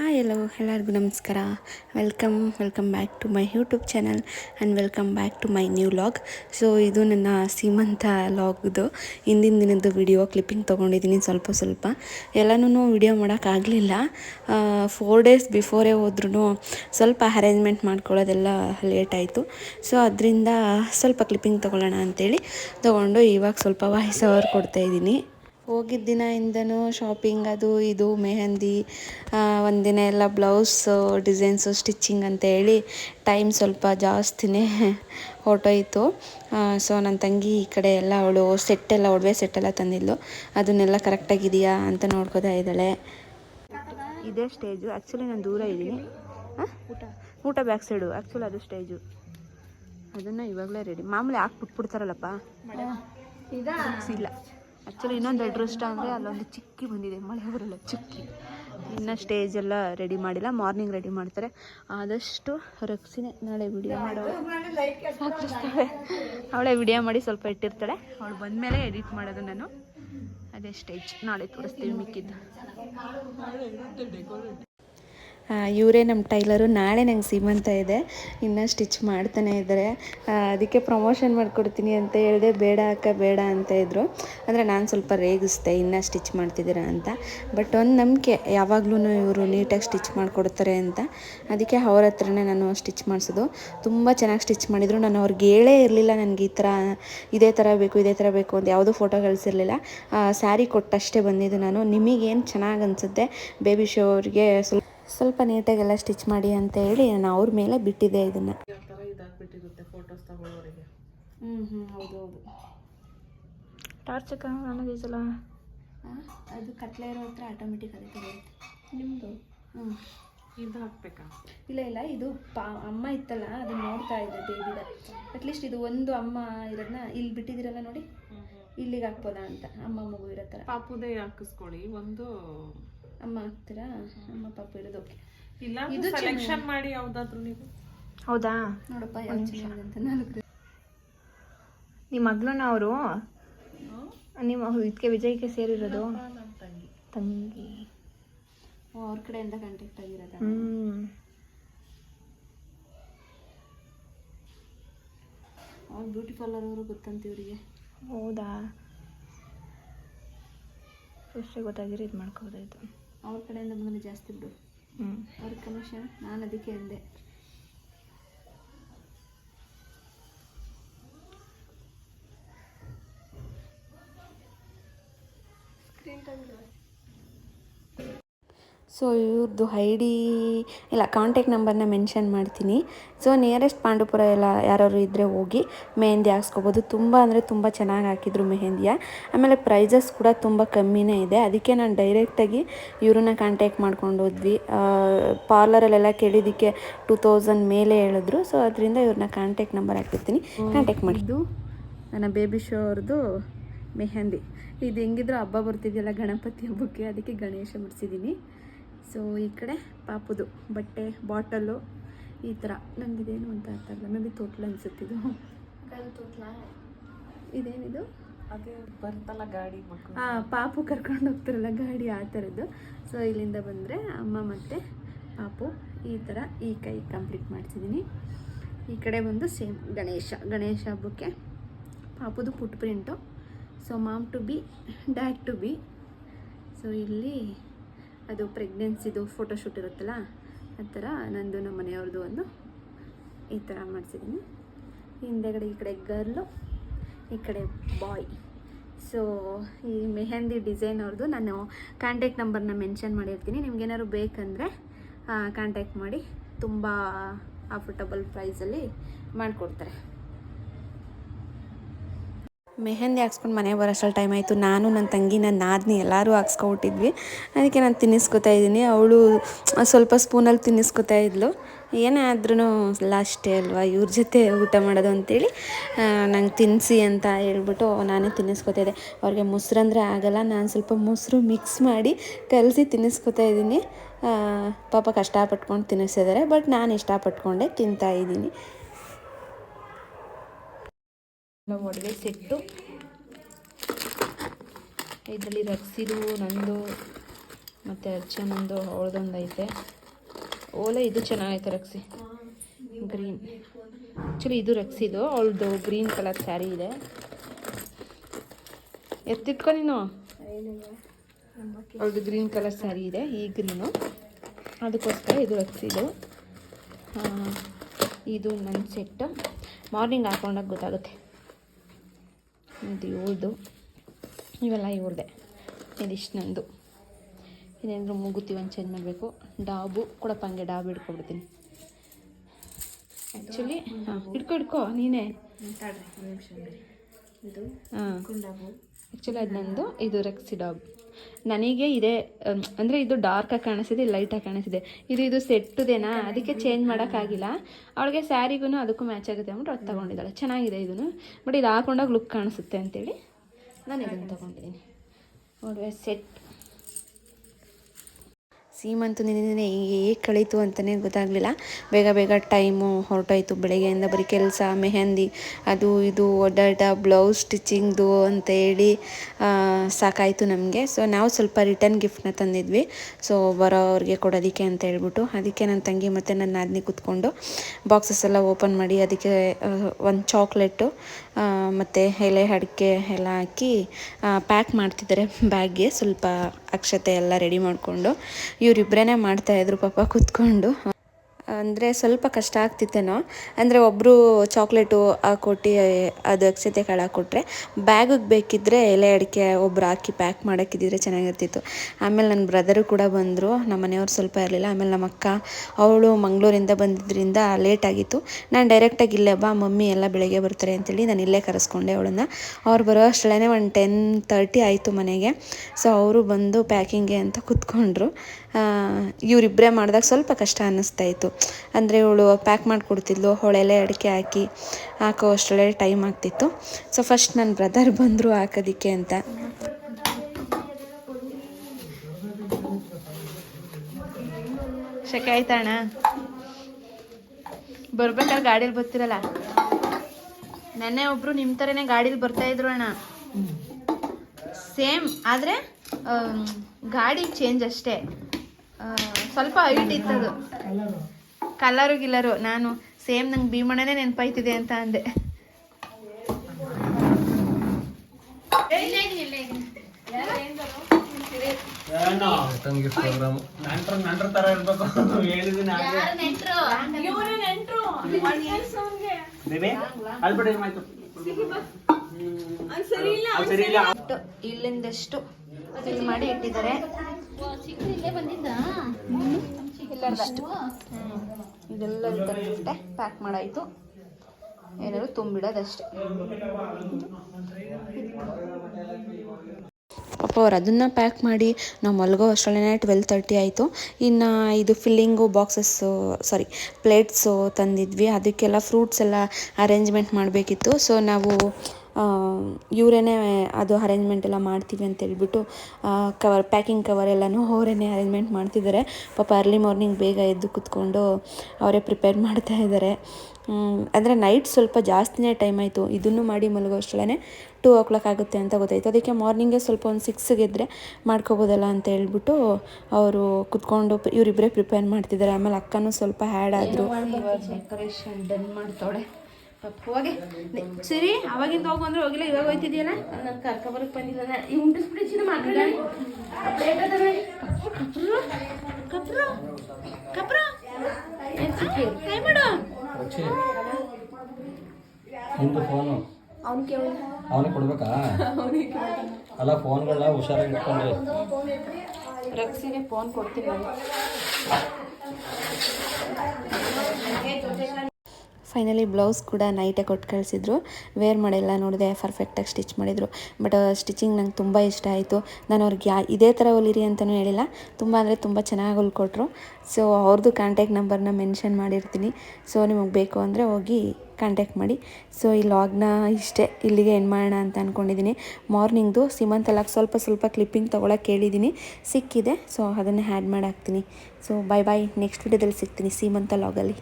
Hi hello ಎಲ್ಲರಿಗೂ ನಮಸ್ಕಾರ. Welcome welcome back to my YouTube channel and welcome back to my new vlog so ಇದು ನನ್ನ ಸೀಮಂತ ಲಾಗ್ದು ಹಿಂದಿನ ದಿನದ್ದು ವಿಡಿಯೋ ಕ್ಲಿಪ್ಪಿಂಗ್ ತೊಗೊಂಡಿದ್ದೀನಿ ಸ್ವಲ್ಪ ಸ್ವಲ್ಪ. ಎಲ್ಲನೂ ವಿಡಿಯೋ ಮಾಡೋಕ್ಕಾಗಲಿಲ್ಲ ಫೋರ್ ಡೇಸ್ ಬಿಫೋರೇ ಹೋದ್ರೂ ಸ್ವಲ್ಪ ಅರೇಂಜ್ಮೆಂಟ್ ಮಾಡ್ಕೊಳ್ಳೋದೆಲ್ಲ ಲೇಟ್ ಆಯಿತು. ಸೊ ಅದರಿಂದ ಸ್ವಲ್ಪ ಕ್ಲಿಪ್ಪಿಂಗ್ ತೊಗೊಳ್ಳೋಣ ಅಂತೇಳಿ ತೊಗೊಂಡು ಇವಾಗ ಸ್ವಲ್ಪ ವಾಯ್ಸ್ ಅವರ್ ಕೊಡ್ತಾಯಿದ್ದೀನಿ ಹೋಗಿದ್ದ ದಿನದಿಂದನೂ ಶಾಪಿಂಗ್ ಅದು ಇದು ಮೆಹಂದಿ ಒಂದಿನ ಎಲ್ಲ ಬ್ಲೌಸು ಡಿಸೈನ್ಸು ಸ್ಟಿಚ್ಚಿಂಗ್ ಅಂತ ಹೇಳಿ ಟೈಮ್ ಸ್ವಲ್ಪ ಜಾಸ್ತಿನೇ ಹೊರ್ಟೋಯ್ತು. ಸೊ ನನ್ನ ತಂಗಿ ಈ ಕಡೆ ಎಲ್ಲ ಅವಳು ಸೆಟ್ಟೆಲ್ಲ ಒಡವೆ ಸೆಟ್ಟೆಲ್ಲ ತಂದಿದ್ಲು. ಅದನ್ನೆಲ್ಲ ಕರೆಕ್ಟಾಗಿದೆಯಾ ಅಂತ ನೋಡ್ಕೋತಾ ಇದ್ದಾಳೆ. ಇದೇ ಸ್ಟೇಜು ಆ್ಯಕ್ಚುಲಿ ನಾನು ದೂರ ಇದ್ದೀನಿ. ಊಟ. ಊಟ ಬ್ಯಾಕ್ ಸೈಡು ಆ್ಯಕ್ಚುಲಿ ಅದು ಸ್ಟೇಜು ಅದನ್ನು ಇವಾಗಲೇ ರೆಡಿ ಮಾಮೂಲಿ ಹಾಕಿ ಬಿಟ್ಬಿಡ್ತಾರಲ್ಲಪ್ಪ. ಇಲ್ಲ. ಆ್ಯಕ್ಚುಲಿ ಇನ್ನೊಂದು ಅದೃಷ್ಟ ಅಂದರೆ ಅಲ್ಲೊಂದು ಚಿಕ್ಕಿ ಬಂದಿದೆ ಮಳೆ ಬರಲ್ಲ ಚಿಕ್ಕಿ. ಇನ್ನು ಸ್ಟೇಜ್ ಎಲ್ಲ ರೆಡಿ ಮಾಡಿಲ್ಲ ಮಾರ್ನಿಂಗ್ ರೆಡಿ ಮಾಡ್ತಾರೆ. ಆದಷ್ಟು ರಕ್ಸಿನೇ ನಾಳೆ ವಿಡಿಯೋ ಮಾಡೋ ಸಾಕಿಸ್ತಾಳೆ ಅವಳೇ ವಿಡಿಯೋ ಮಾಡಿ ಸ್ವಲ್ಪ ಇಟ್ಟಿರ್ತಾಳೆ. ಅವಳು ಬಂದಮೇಲೆ ಎಡಿಟ್ ಮಾಡೋದು ನಾನು. ಅದೇ ಸ್ಟೇಜ್ ನಾಳೆ ತೋರಿಸ್ತೀವಿ ಮಿಕ್ಕಿದ್ದು. ಇವರೇ ನಮ್ಮ ಟೈಲರು. ನಾಳೆ ನಂಗೆ ಸೀಮಂತ ಇದೆ. ಇನ್ನು ಸ್ಟಿಚ್ ಮಾಡ್ತಾನೆ ಇದ್ದಾರೆ. ಅದಕ್ಕೆ ಪ್ರಮೋಷನ್ ಮಾಡಿಕೊಡ್ತೀನಿ ಅಂತ ಹೇಳಿದೆ, ಬೇಡ ಅಕ್ಕ, ಬೇಡ ಅಂತ ಇದ್ದರು ಅಂದರೆ ನಾನು ಸ್ವಲ್ಪ ರೇಗಿಸ್ದೆ, ಇನ್ನೂ ಸ್ಟಿಚ್ ಮಾಡ್ತಿದ್ದೀರಾ ಅಂತ. ಬಟ್ ಒಂದು ನಂಬಿಕೆ ಯಾವಾಗಲೂ ಇವರು ನೀಟಾಗಿ ಸ್ಟಿಚ್ ಮಾಡಿಕೊಡ್ತಾರೆ ಅಂತ. ಅದಕ್ಕೆ ಅವ್ರ ಹತ್ರನೇ ನಾನು ಸ್ಟಿಚ್ ಮಾಡಿಸೋದು. ತುಂಬ ಚೆನ್ನಾಗಿ ಸ್ಟಿಚ್ ಮಾಡಿದರು. ನಾನು ಅವ್ರಿಗೆ ಹೇಳೇ ಇರಲಿಲ್ಲ ನನಗೆ ಈ ಥರ, ಇದೇ ಥರ ಬೇಕು, ಇದೇ ಥರ ಬೇಕು ಅಂತ. ಯಾವುದೂ ಫೋಟೋ ಕಳಿಸಿರಲಿಲ್ಲ ಸ್ಯಾರಿ ಕೊಟ್ಟಷ್ಟೇ ಬಂದಿದ್ದು ನಾನು. ನಿಮಗೇನು ಚೆನ್ನಾಗಿ ಅನಿಸುತ್ತೆ? ಬೇಬಿ ಶೋ ಅವ್ರಿಗೆ ಸ್ವಲ್ಪ ಸ್ವಲ್ಪ ನೀಟಾಗೆಲ್ಲ ಸ್ಟಿಚ್ ಮಾಡಿ ಅಂತ ಹೇಳಿ ನಾನು ಅವ್ರ ಮೇಲೆ ಬಿಟ್ಟಿದ್ದೆ ಇದನ್ನು. ಹ್ಞೂ ಹ್ಞೂ ಹೌದು ಹೌದು. ಟಾರ್ಚ್ ನಮಗೆ ಈ ಸಲ? ಅದು ಕತ್ಲೆ ಇರೋ ಹತ್ರ ಆಟೋಮೆಟಿಕ್ ಅದೇ ತಗೊಳುತ್ತೆ ನಿಮ್ಮದು ಹ್ಞೂ ಇದು ಹಾಕ್ಬೇಕಾ? ಇಲ್ಲ ಇಲ್ಲ ಇದು ಪಾ ಅಮ್ಮ ಇತ್ತಲ್ಲ ಅದನ್ನ ನೋಡ್ತಾ ಇದ್ದೆ ಬೇಬಿದ ಅಟ್ಲೀಸ್ಟ್ ಇದು ಒಂದು ಅಮ್ಮ ಇರೋದನ್ನ ಇಲ್ಲಿ ಬಿಟ್ಟಿದ್ದೀರಲ್ಲ ನೋಡಿ. ಇಲ್ಲಿಗೆ ಹಾಕ್ಬೋದಾ ಅಂತ ಅಮ್ಮ ಮಗು ಇರೋ ಥರ ಪಾಪುದೇ ಹಾಕಿಸ್ಕೊಳ್ಳಿ ಒಂದು ಅಮ್ಮ ಹಾಕ್ತೀರಾ? ಅಮ್ಮ ಪಾಪ ಇರೋದು ಓಕೆ ಇಲ್ಲ ಇದು ಸೆಲೆಕ್ಷನ್ ಮಾಡಿ ಯಾವ್ದಾದ್ರು ನೀವು. ಹೌದಾ? ನೋಡಪ್ಪ ಯಾವ ನಾಲ್ಕು ನಿಮ್ಮ ಮಗ್ಳನ ಅವರು? ನಿಮ್ಮ ಇದಕ್ಕೆ ವಿಜಯ್ಗೆ ಸೇರಿರೋದು? ತಂಗಿ. ಅವ್ರ ಕಡೆಯಿಂದ ಕಾಂಟ್ಯಾಕ್ಟ್ ಆಗಿರೋದ? ಅವ್ರು ಬ್ಯೂಟಿ ಪಾರ್ಲರ್ ಅವರು ಗೊತ್ತಂತ ಇವರಿಗೆ. ಹೌದಾ? ಫಸ್ಟೇ ಗೊತ್ತಾಗಿರೋ ಇದು ಮಾಡ್ಕೋಬೋದಾಯ್ತು. ಅವ್ರ ಕಡೆಯಿಂದ ಬಂದರೆ ಜಾಸ್ತಿ ಬಿಡು ಹ್ಞೂ ಅವ್ರ ಕಮಿಷನ್ ನಾನು ಅದಕ್ಕೆ ಅಂದೆ ಸೊ ಇವ್ರದ್ದು ಐ ಡಿ ಇಲ್ಲ ಕಾಂಟ್ಯಾಕ್ಟ್ ನಂಬರ್ನ ಮೆನ್ಷನ್ ಮಾಡ್ತೀನಿ. ಸೊ ನಿಯರೆಸ್ಟ್ ಪಾಂಡುಪುರ ಎಲ್ಲ ಯಾರಾದ್ರು ಇದ್ದರೆ ಹೋಗಿ ಮೆಹಂದಿ ಹಾಕ್ಸ್ಕೊಬೋದು. ತುಂಬ ಅಂದರೆ ತುಂಬ ಚೆನ್ನಾಗಿ ಹಾಕಿದ್ರು ಮೆಹಂದಿಯ. ಆಮೇಲೆ ಪ್ರೈಸಸ್ ಕೂಡ ತುಂಬ ಕಮ್ಮಿನೇ ಇದೆ. ಅದಕ್ಕೆ ನಾನು ಡೈರೆಕ್ಟಾಗಿ ಇವ್ರನ್ನ ಕಾಂಟ್ಯಾಕ್ಟ್ ಮಾಡ್ಕೊಂಡು ಹೋದ್ವಿ. ಪಾರ್ಲರಲ್ಲೆಲ್ಲ ಕೇಳಿದ್ದಕ್ಕೆ ಟೂ ತೌಸಂಡ್ ಮೇಲೆ ಹೇಳಿದ್ರು. ಸೊ ಅದರಿಂದ ಇವ್ರನ್ನ ಕಾಂಟ್ಯಾಕ್ಟ್ ನಂಬರ್ ಹಾಕಿರ್ತೀನಿ ಕಾಂಟ್ಯಾಕ್ಟ್ ಮಾಡಿದ್ದು ನನ್ನ ಬೇಬಿ ಶೋ ಅವ್ರದ್ದು ಮೆಹಂದಿ. ಇದು ಹೆಂಗಿದ್ರು ಹಬ್ಬ ಬರ್ತಿದೆಯಲ್ಲ ಗಣಪತಿ ಹಬ್ಬಕ್ಕೆ, ಅದಕ್ಕೆ ಗಣೇಶ ಮಾಡಿಸಿದ್ದೀನಿ ಸೊ ಈ ಕಡೆ ಪಾಪುದು ಬಟ್ಟೆ ಬಾಟಲು ಈ ಥರ. ಇದೇನು ಅಂತ ಅರ್ಥ ಆಗಲ್ಲ ಮೇ ಬಿ ತೋಟ್ಲ ಅನಿಸುತ್ತಿದ್ದು ಇದೇನಿದು? ಅದೇ ಬರ್ತಲ್ಲ ಗಾಡಿ ಹಾಂ ಪಾಪು ಕರ್ಕೊಂಡು ಹೋಗ್ತಾರಲ್ಲ ಗಾಡಿ ಆ ಥರದ್ದು. ಸೊ ಇಲ್ಲಿಂದ ಬಂದರೆ ಅಮ್ಮ ಮತ್ತು ಪಾಪು ಈ ಥರ ಈ ಕೈ ಕಂಪ್ಲೀಟ್ ಮಾಡ್ತಿದ್ದೀನಿ ಈ ಕಡೆ ಬಂದು ಸೇಮ್ ಗಣೇಶ ಗಣೇಶ ಹಬ್ಬಕ್ಕೆ ಪಾಪುದು footprint so mom to be dad to be so ಇಲ್ಲಿ ಅದು ಪ್ರೆಗ್ನೆನ್ಸಿದು ಫೋಟೋಶೂಟ್ ಇರುತ್ತಲ್ಲ, ಆ ಥರ ನಂದು ನಮ್ಮ ಮನೆಯವ್ರದ್ದು ಒಂದು ಈ ಥರ ಮಾಡಿಸಿದ್ದೀನಿ. ಹಿಂದೆಗಡೆ ಈ ಕಡೆ ಗರ್ಲು ಈ ಕಡೆ ಬಾಯ್ ಸೊ ಈ ಮೆಹಂದಿ ಡಿಸೈನ್ ಅವ್ರದ್ದು ನಾನು ಕಾಂಟ್ಯಾಕ್ಟ್ ನಂಬರ್ನ ಮೆನ್ಷನ್ ಮಾಡಿರ್ತೀನಿ. ನಿಮ್ಗೇನಾದ್ರು ಬೇಕಂದರೆ ಕಾಂಟ್ಯಾಕ್ಟ್ ಮಾಡಿ. ತುಂಬ ಅಫೋರ್ಟಬಲ್ ಪ್ರೈಸಲ್ಲಿ ಮಾಡಿಕೊಡ್ತಾರೆ. ಮೆಹಂದಿ ಹಾಕ್ಸ್ಕೊಂಡು ಮನೆಗೆ ಬರೋಷ್ಟು ಟೈಮ್ ಆಯಿತು. ನಾನು ನನ್ನ ತಂಗಿ ನನ್ನ ನಾದಿನಿ ಎಲ್ಲರೂ ಹಾಕ್ಸ್ಕೊಬಿಟ್ಟಿದ್ವಿ. ಅದಕ್ಕೆ ನಾನು ತಿನ್ನಿಸ್ಕೊತಾ ಇದ್ದೀನಿ. ಅವಳು ಸ್ವಲ್ಪ ಸ್ಪೂನಲ್ಲಿ ತಿನ್ನಿಸ್ಕೊತಾ ಇದ್ಲು. ಏನೇ ಆದ್ರೂ ಲಾಸ್ಟೇ ಅಲ್ವಾ, ಇವ್ರ ಜೊತೆ ಊಟ ಮಾಡೋದು ಅಂತೇಳಿ ನಂಗೆ ತಿನ್ನಿಸಿ ಅಂತ ಹೇಳ್ಬಿಟ್ಟು ನಾನೇ ತಿನ್ನಿಸ್ಕೊತಾ ಇದ್ದೆ. ಅವ್ರಿಗೆ ಮೊಸರಂದರೆ ಆಗಲ್ಲ, ನಾನು ಸ್ವಲ್ಪ ಮೊಸರು ಮಿಕ್ಸ್ ಮಾಡಿ ಕಲಸಿ ತಿನ್ನಿಸ್ಕೊತಾ ಇದ್ದೀನಿ. ಪಾಪ ಕಷ್ಟಪಟ್ಕೊಂಡು ತಿನ್ನಿಸಿದ್ದಾರೆ ಬಟ್ ನಾನು ಇಷ್ಟಪಟ್ಕೊಂಡೆ ತಿಂತಾ ಇದ್ದೀನಿ. ಒಡವೆ ಸೆಟ್ಟು. ಇದರಲ್ಲಿ ರಕ್ಸಿದು, ನಂದು, ಮತ್ತು ಅರ್ಚನಂದು ಅವಳದೊಂದು ಐತೆ. ಓಲೆ ಇದು ಚೆನ್ನಾಗೈತೆ ರಕ್ಸಿ. ಗ್ರೀನ್. ಆ್ಯಕ್ಚುಲಿ ಇದು ರಕ್ಸಿದು, ಅವಳದು ಗ್ರೀನ್ ಕಲರ್ ಸ್ಯಾರಿ ಇದೆ. ಎತ್ತಿಟ್ಕೊ ನೀನು? ಅವಳದು ಗ್ರೀನ್ ಕಲರ್ ಸ್ಯಾರಿ ಇದೆ, ಈ ಗ್ರೀನು. ಅದಕ್ಕೋಸ್ಕರ ಇದು ರಕ್ಸಿದು. ಇದು ನನ್ನ ಸೆಟ್ಟು. ಮಾರ್ನಿಂಗ್ ಹಾಕೊಂಡಾಗ ಗೊತ್ತಾಗುತ್ತೆ. ಇದು ಇವಳ್ದು. ಇವೆಲ್ಲ ಇವ್ರದೆ ಇದಿಷ್ಟು ನಂದು. ಇದೇನಾದ್ರು ಮೂಗುತಿ ಒಂದು ಚೇಂಜ್ ಮಾಡಬೇಕು. ಡಾಬು. ಕೊಡಪ್ಪ ಹಂಗೆ ಡಾಬ್ ಇಟ್ಕೊಬಿಡ್ತೀನಿ ಆ್ಯಕ್ಚುಲಿ ಹಾಂ ಹಿಡ್ಕೊ ಹಿಡ್ಕೊ ನೀನೇ. ಹಾಂ. ಆ್ಯಕ್ಚುಲಿ ಅದು ನಂದು. ಇದು ರೆಕ್ಸಿ ಡಾಬ್. ನನಗೆ ಇದೆ ಅಂದರೆ ಇದು ಡಾರ್ಕಾಗಿ ಕಾಣಿಸಿದೆ ಲೈಟಾಗಿ ಕಾಣಿಸಿದೆ ಇದು ಇದು ಸೆಟ್ಟುದೇನಾ? ಅದಕ್ಕೆ ಚೇಂಜ್ ಮಾಡೋಕ್ಕಾಗಿಲ್ಲ ಅವಳಿಗೆ ಸ್ಯಾರಿಗೂ ಅದಕ್ಕೂ ಮ್ಯಾಚ್ ಆಗುತ್ತೆ ಅಂದ್ಬಿಟ್ಟು ಅದು ತೊಗೊಂಡಿದ್ದಾಳೆ. ಚೆನ್ನಾಗಿದೆ ಇದನ್ನು ಬಟ್ ಇದು ಹಾಕೊಂಡಾಗ ಲುಕ್ ಕಾಣಿಸುತ್ತೆ ಅಂತೇಳಿ ನಾನು ಇದನ್ನು ತೊಗೊಂಡಿದ್ದೀನಿ. ನೋಡುವೆ ಸೆಟ್ ಸೀಮಂತು ನಿನ್ನೆ ಹೇಗೆ ಕಳೀತು ಅಂತಲೇ ಗೊತ್ತಾಗಲಿಲ್ಲ. ಬೇಗ ಬೇಗ ಟೈಮು ಹೊರಟೋಯ್ತು. ಬೆಳಗ್ಗೆಯಿಂದ ಬರೀ ಕೆಲಸ, ಮೆಹಂದಿ, ಅದು ಇದು ಒಡ್ಡಾಟ ಬ್ಲೌಸ್, ಸ್ಟಿಚಿಂಗ್ದು ಅಂತ ಹೇಳಿ ಸಾಕಾಯಿತು ನಮಗೆ. ಸೊ, ನಾವು ಸ್ವಲ್ಪ ರಿಟರ್ನ್ ಗಿಫ್ಟ್ನ ತಂದಿದ್ವಿ. ಸೊ, ಬರೋವ್ರಿಗೆ ಕೊಡೋದಕ್ಕೆ ಅಂತ ಹೇಳ್ಬಿಟ್ಟು, ಅದಕ್ಕೆ ನನ್ನ ತಂಗಿ ಮತ್ತು ನನ್ನ ನಾದಿನಿ ಕೂತ್ಕೊಂಡು ಬಾಕ್ಸಸ್ ಎಲ್ಲ ಓಪನ್ ಮಾಡಿ ಅದಕ್ಕೆ ಒಂದು ಚಾಕ್ಲೇಟು ಮತ್ತು ಎಲೆ ಅಡಿಕೆ ಎಲ್ಲ ಹಾಕಿ ಪ್ಯಾಕ್ ಮಾಡ್ತಿದ್ದಾರೆ ಬ್ಯಾಗ್ಗೆ. ಸ್ವಲ್ಪ ಅಕ್ಷತೆ ಎಲ್ಲ ರೆಡಿ ಮಾಡಿಕೊಂಡು ಇವರಿಬ್ಬರೇ ಮಾಡ್ತಾಯಿದ್ರು ಪಾಪ ಕೂತ್ಕೊಂಡು. ಅಂದರೆ ಸ್ವಲ್ಪ ಕಷ್ಟ ಆಗ್ತಿತ್ತೇನೋ. ಅಂದರೆ ಒಬ್ಬರು ಚಾಕ್ಲೇಟು ಕೊಟ್ಟು ಅದು ಅಕ್ಷತೆ ಕಾಳು ಹಾಕ್ಕೊಟ್ರೆ ಬ್ಯಾಗಿಗೆ ಬೇಕಿದ್ದರೆ ಎಲೆ ಅಡಿಕೆ ಒಬ್ರು ಹಾಕಿ ಪ್ಯಾಕ್ ಮಾಡೋಕ್ಕಿದ್ದಿದ್ರೆ ಚೆನ್ನಾಗಿರ್ತಿತ್ತು. ಆಮೇಲೆ ನನ್ನ ಬ್ರದರು ಕೂಡ ಬಂದರು. ನಮ್ಮ ಮನೆಯವ್ರು ಸ್ವಲ್ಪ ಇರಲಿಲ್ಲ. ಆಮೇಲೆ ನಮ್ಮ ಅಕ್ಕ, ಅವಳು ಮಂಗಳೂರಿಂದ ಬಂದಿದ್ದರಿಂದ ಲೇಟ್ ಆಗಿತ್ತು. ನಾನು ಡೈರೆಕ್ಟಾಗಿ ಇಲ್ಲೇ ಬಾ, ಮಮ್ಮಿ ಎಲ್ಲ ಬೆಳಗ್ಗೆ ಬರ್ತಾರೆ ಅಂತೇಳಿ ನಾನು ಇಲ್ಲೇ ಕರೆಸ್ಕೊಂಡೆ ಅವಳನ್ನು. ಅವ್ರು ಬರೋ ಅಷ್ಟರಲ್ಲೇ ಒಂದು ಟೆನ್ ತರ್ಟಿ ಆಯಿತು ಮನೆಗೆ. ಸೊ ಅವರು ಬಂದು ಪ್ಯಾಕಿಂಗೆ ಅಂತ ಕೂತ್ಕೊಂಡ್ರು. ಇವರಿಬ್ಬರೇ ಮಾಡಿದಾಗ ಸ್ವಲ್ಪ ಕಷ್ಟ ಅನ್ನಿಸ್ತಾ ಇತ್ತು. ಅಂದರೆ ಇವಳು ಪ್ಯಾಕ್ ಮಾಡಿಕೊಡ್ತಿದ್ಲು ಹೊಳೆಲೆ ಅಡಿಕೆ ಹಾಕಿ ಹಾಕೋ ಅಷ್ಟರಲ್ಲೇ ಟೈಮ್ ಆಗ್ತಿತ್ತು. ಸೊ ಫಸ್ಟ್ ನನ್ನ ಬ್ರದರ್ ಬಂದರು ಹಾಕೋದಿಕ್ಕೆ ಅಂತ. ಶಕೆ ಆಯ್ತಣ್ಣ ಬರ್ಬೇಕಾದ್ರೆ ಗಾಡೀಲಿ ಬರ್ತಿರಲ್ಲ? ನೆನ್ನೆ ಒಬ್ರು ನಿಮ್ಮ ಥರನೇ ಗಾಡೀಲಿ ಬರ್ತಾ ಇದ್ರು ಅಣ್ಣ. ಸೇಮ್ ಆದರೆ ಗಾಡಿ ಚೇಂಜ್ ಅಷ್ಟೇ. ಸ್ವಲ್ಪ ಹೈಟ್ ಇತ್ತದು. ಕಲರು ಗಿಲ್ಲರು ನಾನು ಸೇಮ್ ನಂಗೆ ಭೀಮಣ್ಣನೇ ನೆನಪಾಯ್ತಿದೆ ಅಂತ ಅಂದೆ. ಇಲ್ಲಿಂದಷ್ಟು ಮಾಡಿ ನಂಟ್ರ ಇಷ್ಟು. ಇದೆಲ್ಲ ರಿಟರ್ನ್ ಪ್ಯಾಕ್ ಮಾಡಾಯಿತು. ಏನಾದ್ರು ತುಂಬಿಡೋದಷ್ಟೇ. ಪಾಪ ಅವ್ರು ಅದನ್ನು ಪ್ಯಾಕ್ ಮಾಡಿ ನಾವು ಮಲಗೋ ಅಷ್ಟರಲ್ಲೇ ಟ್ವೆಲ್ ತರ್ಟಿ ಆಯಿತು. ಇನ್ನು ಇದು ಫಿಲ್ಲಿಂಗು ಬಾಕ್ಸಸ್ಸು ಸಾರಿ ಪ್ಲೇಟ್ಸು ತಂದಿದ್ವಿ. ಅದಕ್ಕೆಲ್ಲ ಫ್ರೂಟ್ಸ್ ಎಲ್ಲ ಅರೇಂಜ್ಮೆಂಟ್ ಮಾಡಬೇಕಿತ್ತು. ಸೊ ನಾವು ಇವರೇ ಅದು ಅರೇಂಜ್ಮೆಂಟ್ ಎಲ್ಲ ಮಾಡ್ತೀವಿ ಅಂತ ಹೇಳ್ಬಿಟ್ಟು ಕವರ್ ಪ್ಯಾಕಿಂಗ್ ಕವರ್ ಎಲ್ಲನೂ ಅವರೇನೇ ಅರೇಂಜ್ಮೆಂಟ್ ಮಾಡ್ತಿದ್ದಾರೆ. ಪಾಪ ಅರ್ಲಿ ಮಾರ್ನಿಂಗ್ ಬೇಗ ಎದ್ದು ಕೂತ್ಕೊಂಡು ಅವರೇ ಪ್ರಿಪೇರ್ ಮಾಡ್ತಾ ಇದ್ದಾರೆ. ಅಂದರೆ ನೈಟ್ ಸ್ವಲ್ಪ ಜಾಸ್ತಿನೇ ಟೈಮ್ ಆಯಿತು. ಇದನ್ನು ಮಾಡಿ ಮಲಗೋ ಟೂ ಓ ಕ್ಲಾಕ್ ಆಗುತ್ತೆ ಅಂತ ಗೊತ್ತಾಯಿತು. ಅದಕ್ಕೆ ಮಾರ್ನಿಂಗೇ ಸ್ವಲ್ಪ ಒಂದು ಸಿಕ್ಸ್ಗೆ ಇದ್ದರೆ ಮಾಡ್ಕೋಬೋದಲ್ಲ ಅಂತ ಹೇಳ್ಬಿಟ್ಟು ಅವರು ಕುತ್ಕೊಂಡು ಇವರಿಬ್ಬರೇ ಪ್ರಿಪೇರ್ ಮಾಡ್ತಿದ್ದಾರೆ. ಆಮೇಲೆ ಅಕ್ಕನೂ ಸ್ವಲ್ಪ ಹ್ಯಾಡ್ ಆದರು. ಡೆಕೋರೇಷನ್ ಡನ್ ಮಾಡ್ತಾಳೆ ಹೋಗಿ ಸರಿ ಅವಾಗಿಂದ ಹೋಗು ಅಂದ್ರೆ ಹೋಗಿಲ್ಲ ಇವಾಗ ಹೋಯ್ತಿದ್ಯಲ್ಲ ನಾನು ಕರ್ಕೊಬರಕ್ಕೆ ಬಂದಿಲ್ಲ ಈ ಉಂಟಿಸ್ಬಿಡಿಸಿನ ಮಾತಾಡ ಕಪ್ರು ಕಪ್ರು ಕೈ ಮಾಡು. ನಿಂದು ಫೋನು ಅವನಿಗೆ ಕೊಡ್ಬೇಕಾ? ಅಲ್ಲ ಫೋನ್ಗಳನ್ನ ಹುಷಾರಾಗಿ ಇಟ್ಕೊಂಡ್ರಿ. ರಕ್ಸಿಗೆ ಫೋನ್ ಕೊಡ್ತೀನಿ ನಾನು. ಫೈನಲಿ ಬ್ಲೌಸ್ ಕೂಡ ನೈಟೇ ಕೊಟ್ಟು ಕಳಿಸಿದ್ರು. ವೇರ್ ಮಾಡಿಲ್ಲ, ನೋಡಿದೆ ಪರ್ಫೆಕ್ಟಾಗಿ ಸ್ಟಿಚ್ ಮಾಡಿದರು. ಬಟ್ ಸ್ಟಿಚಿಂಗ್ ನಂಗೆ ತುಂಬ ಇಷ್ಟ ಆಯಿತು. ನಾನು ಅವ್ರಿಗೆ ಯಾ, ಇದೇ ಥರ ಹೊಲಿರಿ ಅಂತಲೂ ಹೇಳಿಲ್ಲ. ತುಂಬ ಅಂದರೆ ತುಂಬ ಚೆನ್ನಾಗಿ ಹೊಲ್ಕೊಟ್ರು ಸೊ ಅವ್ರದ್ದು ಕಾಂಟ್ಯಾಕ್ಟ್ ನಂಬರ್ನ ಮೆನ್ಷನ್ ಮಾಡಿರ್ತೀನಿ. ಸೊ ನಿಮಗೆ ಬೇಕು ಅಂದರೆ ಹೋಗಿ ಕಾಂಟ್ಯಾಕ್ಟ್ ಮಾಡಿ. ಸೊ ಈ ಲಾಗ್ನ ಇಷ್ಟೇ. ಇಲ್ಲಿಗೆ ಏನು ಮಾಡೋಣ ಅಂತ ಅಂದ್ಕೊಂಡಿದ್ದೀನಿ ಮಾರ್ನಿಂಗ್ದು ಸೀಮಂತಲಾಗಿ ಸ್ವಲ್ಪ ಸ್ವಲ್ಪ ಕ್ಲಿಪ್ಪಿಂಗ್ ತೊಗೊಳಕ್ಕೆ ಕೇಳಿದ್ದೀನಿ ಸಿಕ್ಕಿದೆ. ಸೊ ಅದನ್ನು ಆ್ಯಡ್ ಮಾಡಿ ಹಾಕ್ತೀನಿ ಸೊ ಬಾಯ್ ಬಾಯ್ ನೆಕ್ಸ್ಟ್ ವಿಡಿಯೋದಲ್ಲಿ ಸಿಗ್ತೀನಿ ಸೀಮಂತ ಲಾಗಲ್ಲಿ